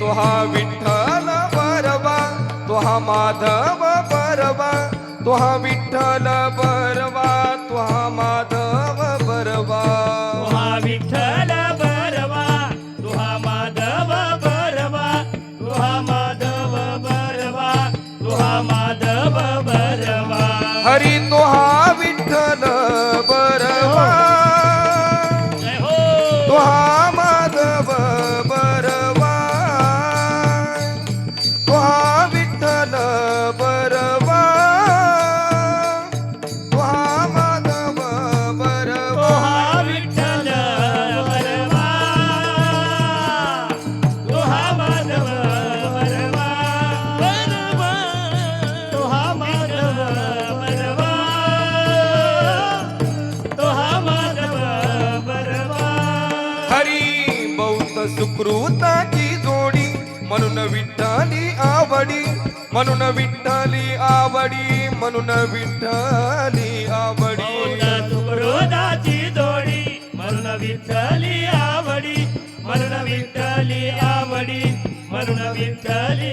तुहा विठ्ठल परवा तुहा माधव परवा तुहा विठ्ठल परवा तुहा माधव सुकृताची जोडी म्हणून विठ्ठली आवडी म्हणून विठ्ठली आवडी म्हणून विठ्ठली आवडी. सुकृताची जोडी म्हणून विठ्ठली आवडी म्हणून विठ्ठली आवडी म्हणून विठ्ठली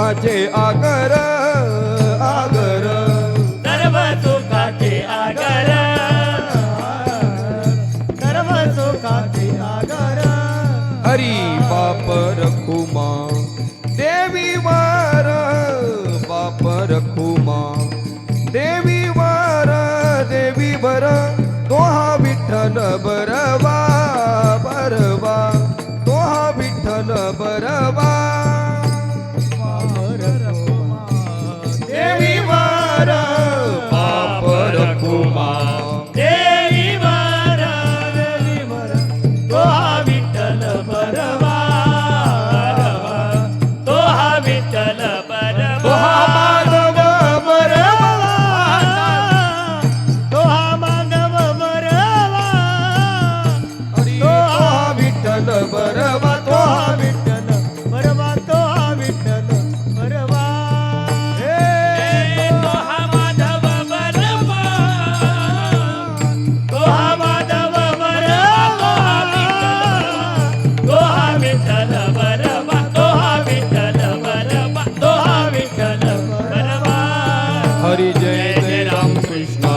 बाबाचे आगर आगर. सर्व सुखाचे आगर. सर्व सुखाचे आगर. हरी बाप रखुमा देवी वार. बाप रखुमा देवी वार देवी बर दोहा विठ्ठल बर.